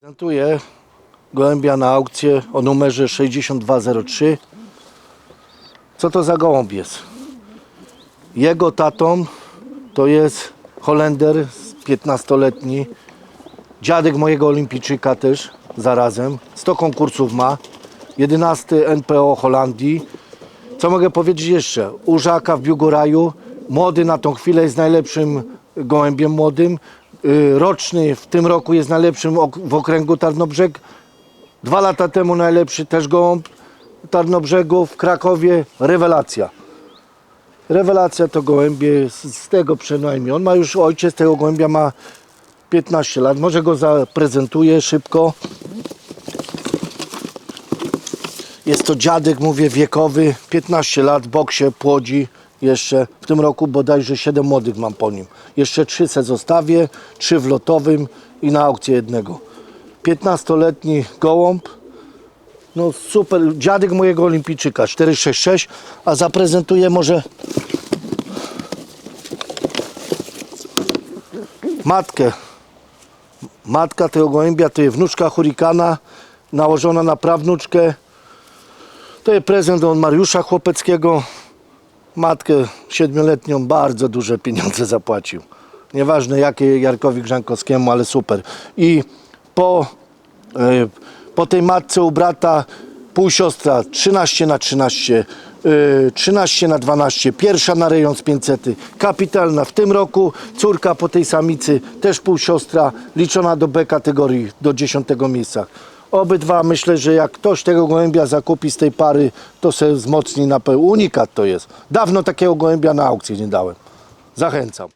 Prezentuję gołębia na aukcję o numerze 6203. Co to za gołąb jest? Jego tatą to jest Holender, 15-letni. Dziadek mojego olimpijczyka też zarazem. 100 konkursów ma. 11 NPO Holandii. Co mogę powiedzieć jeszcze? Urzaka w Biugoraju. Młody na tą chwilę jest najlepszym gołębiem młodym. Y, Roczny w tym roku jest najlepszym w okręgu Tarnobrzeg. Dwa lata temu najlepszy też gołąb Tarnobrzegu w Krakowie. Rewelacja. Rewelacja to gołębie z, tego przynajmniej. On ma już, ojciec tego gołębia ma 15 lat. Może go zaprezentuję szybko. Jest to dziadek, mówię, wiekowy, 15 lat, w boksie, płodzi jeszcze. W tym roku bodajże 7 młodych mam po nim. Jeszcze 3 se zostawię, 3 w lotowym i na aukcję jednego. 15-letni gołąb. No super, dziadek mojego olimpijczyka, 466, a zaprezentuję może matkę. Matka tego gołębia to jest wnuczka hurikana, nałożona na prawnuczkę. To jest prezent od Mariusza Chłopeckiego. Matkę siedmioletnią bardzo duże pieniądze zapłacił. Nieważne jakie Jarkowi Grzankowskiemu, ale super. I po, e, po tej matce u brata półsiostra 13 na 13, e, 13 na 12, pierwsza na rejon z 500, kapitalna w tym roku, córka po tej samicy, też półsiostra, liczona do B kategorii, do 10 miejsca. Obydwa myślę, że jak ktoś tego gołębia zakupi z tej pary, to se wzmocni na pewno. Unikat to jest. Dawno takiego gołębia na aukcję nie dałem. Zachęcam.